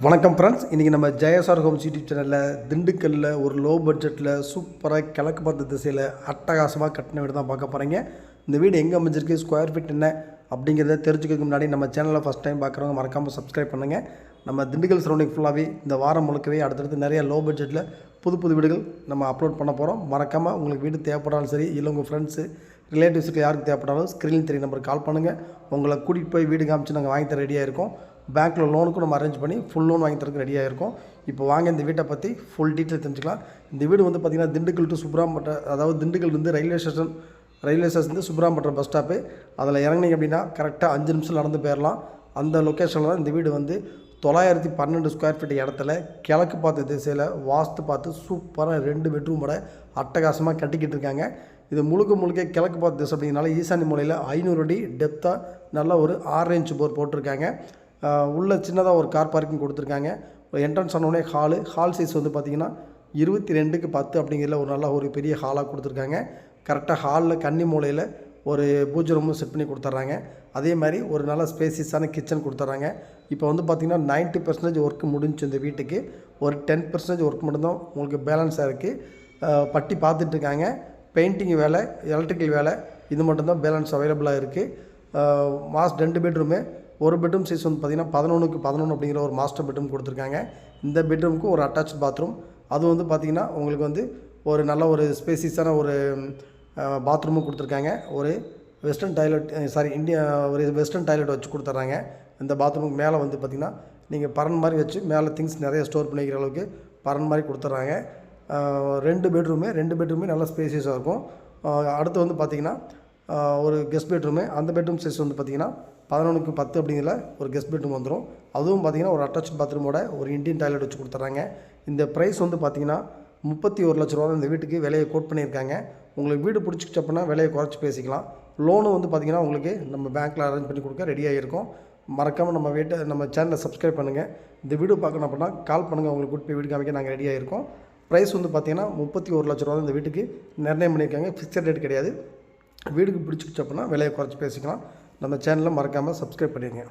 வணக்கம் ஃப்ரெண்ட்ஸ் இன்றைக்கி நம்ம ஜெயசார் ஹோம்ஸ் யூடியூப் சேனலில் திண்டுக்கல்லில் ஒரு லோ பட்ஜெட்டில் சூப்பராக கிழக்கு பார்த்த திசையில் அட்டகாசமாக கட்டின வீடு தான் பார்க்க போகிறீங்க இந்த வீடு எங்கே அமைஞ்சிருக்கு ஸ்கொயர் ஃபீட் என்ன அப்படிங்கிறத தெரிஞ்சுக்கிறதுக்கு முன்னாடி நம்ம சேனலில் ஃபஸ்ட் டைம் பார்க்குறவங்க மறக்காமல் சப்ஸ்கிரைப் பண்ணுங்கள் நம்ம திண்டுக்கல் சரௌண்டிங் ஃபுல்லாகவே இந்த வாரம் முழுக்கவே அடுத்தடுத்து நிறைய லோ பட்ஜெட்டில் புது புது வீடுகள் நம்ம அப்லோட் பண்ண போகிறோம் மறக்காமல் உங்களுக்கு வீடு தேவைப்பட்டாலும் சரி இல்லை உங்கள் ஃப்ரெண்ட்ஸு ரிலேட்டிவ்ஸுக்கு யாருக்கு தேவைப்பட்டாலும் ஸ்க்ரீன் தெரிய நம்பருக்கு கால் பண்ணுங்கள் உங்களை கூட்டிகிட்டு போய் வீடு காமிச்சு நாங்கள் வாங்கி தர ரெடியாக இருக்கோம். பேங்க்கில் லோனுக்கும் நம்ம அரேஞ்ச் பண்ணி ஃபுல் லோன் வாங்கி தரக்கு ரெடியாக இருக்கும் இப்போ வாங்க இந்த வீட்டை பற்றி ஃபுல் டீட்டெயில் தெரிஞ்சுக்கலாம். இந்த வீடு வந்து பார்த்திங்கன்னா திண்டுக்கல் டு சுப்ராம்பட்டம் அதாவது திண்டுக்கல் வந்து ரயில்வே ஸ்டேஷன் ரயில்வே ஸ்டேஷன் வந்து சுப்ராம்பட்டம் பஸ் ஸ்டாப்பு அதில் இறங்குனீங்க அப்படின்னா கரெக்டாக அஞ்சு நிமிஷம் நடந்து போயிடலாம் அந்த லொக்கேஷனில் தான் இந்த வீடு வந்து தொள்ளாயிரத்தி பன்னெண்டு ஸ்கொயர் ஃபீட் இடத்துல கிழக்கு பார்த்த திசையில் வாஸ்து பார்த்து சூப்பராக ரெண்டு பெட்ரூமோட அட்டகாசமாக கட்டிக்கிட்டு இருக்காங்க. இது முழுக்க முழுக்க கிழக்கு பார்த்த திசை அப்படிங்கிறனால ஈசானி மூலையில் ஐநூறு அடி டெப்த்தாக நல்ல ஒரு ஆறு இன்ச் போர் போட்டிருக்காங்க. உள்ளே சின்னதாக ஒரு கார் பார்க்கிங் கொடுத்துருக்காங்க. ஒரு என்ட்ரன்ஸ் ஆனோடனே ஹாலு. ஹால் சைஸ் வந்து பார்த்திங்கன்னா இருபத்தி ரெண்டுக்கு பத்து அப்படிங்கிறதுல ஒரு நல்ல ஒரு பெரிய ஹாலாக கொடுத்துருக்காங்க. கரெக்டாக ஹாலில் கன்னி மூலையில் ஒரு பூஜை ரூமும் செட் பண்ணி கொடுத்துட்றாங்க. அதே மாதிரி ஒரு நல்ல ஸ்பேசியஸான கிச்சன் கொடுத்துட்றாங்க. இப்போ வந்து பார்த்திங்கன்னா 90% பர்சன்டேஜ் ஒர்க் முடிஞ்சு இந்த வீட்டுக்கு. ஒரு டென் பர்சன்டேஜ் ஒர்க் மட்டும்தான் உங்களுக்கு பேலன்ஸாக இருக்குது பட்டி பார்த்துட்ருக்காங்க பெயிண்டிங் வேலை எலக்ட்ரிக்கல் வேலை இது மட்டும்தான் பேலன்ஸ் அவைலபிளாக இருக்குது மாஸ் ரெண்டு பெட்ரூமு ஒரு பெட்ரூம் சைஸ் வந்து பார்த்திங்கன்னா பதினொன்றுக்கு பதினொன்று அப்படிங்கிற ஒரு மாஸ்டர் பெட்ரூம் கொடுத்துருக்காங்க. இந்த பெட்ரூமுக்கு ஒரு அட்டாச் பாத்ரூம் அது வந்து பார்த்திங்கன்னா உங்களுக்கு வந்து ஒரு நல்ல ஒரு ஸ்பேசியஸான ஒரு பாத்ரூமும் கொடுத்துருக்காங்க. ஒரு வெஸ்டர்ன் டாய்லெட் சாரி இந்தியா ஒரு வெஸ்டர்ன் டாய்லெட் வச்சு கொடுத்துட்றாங்க. இந்த பாத்ரூமுக்கு மேலே வந்து பார்த்திங்கன்னா நீங்கள் பரன் மாதிரி வச்சு மேலே திங்ஸ் நிறைய ஸ்டோர் பண்ணிக்கிற அளவுக்கு பரன் மாதிரி கொடுத்துட்றாங்க. ரெண்டு பெட்ரூமு ரெண்டு பெட்ரூமே நல்லா ஸ்பேசியஸாக இருக்கும். அடுத்து வந்து பார்த்திங்கன்னா ஒரு கெஸ்ட் பெட்ரூமு அந்த பெட்ரூம் சைஸ் வந்து பார்த்திங்கன்னா பதினொன்றுக்கு பத்து அப்படிங்கிற ஒரு கெஸ்ட் பெட்ரூம் வந்துடும் அதுவும் பார்த்திங்கன்னா ஒரு அட்டாச் பாத்ரூமோட ஒரு இண்டியன் டாய்லெட் வச்சு கொடுத்துட்றாங்க. இந்த ப்ரைஸ் வந்து பார்த்திங்கன்னா முப்பத்தி ஒரு லட்ச ரூபா தான் இந்த வீட்டுக்கு விலையை கோட் பண்ணியிருக்காங்க. உங்களுக்கு வீடு பிடிச்சிக்கிச்சு அப்படின்னா விலையை குறைச்சி பேசிக்கலாம். லோனு வந்து பார்த்திங்கன்னா உங்களுக்கு நம்ம பேங்க்கில் அரேஞ்ச் பண்ணி கொடுக்க ரெடியாக இருக்கும் மறக்காமல் நம்ம வீட்டை நம்ம சேனலை சப்ஸ்கிரைப் பண்ணுங்கள் இந்த வீடியோ பார்க்கணும் அப்படின்னா கால் பண்ணுங்கள் உங்களுக்கு கூட்டு போய் வீடு காமிக்க நாங்கள் ரெடியாக இருக்கோம் ப்ரைஸ் வந்து பார்த்திங்கன்னா முப்பத்தி ஒரு லட்ச ரூபா தான் இந்த வீட்டுக்கு நிர்ணயம் பண்ணியிருக்காங்க. ஃபிக்ஸட் ரேட் கிடையாது. வீடுக்கு பிடிச்சிக்கிச்சு அப்படின்னா விலையை குறைச்சி பேசிக்கலாம். நம்ம சேனலை மறக்காமல் சப்ஸ்கிரைப் பண்ணிடுங்க.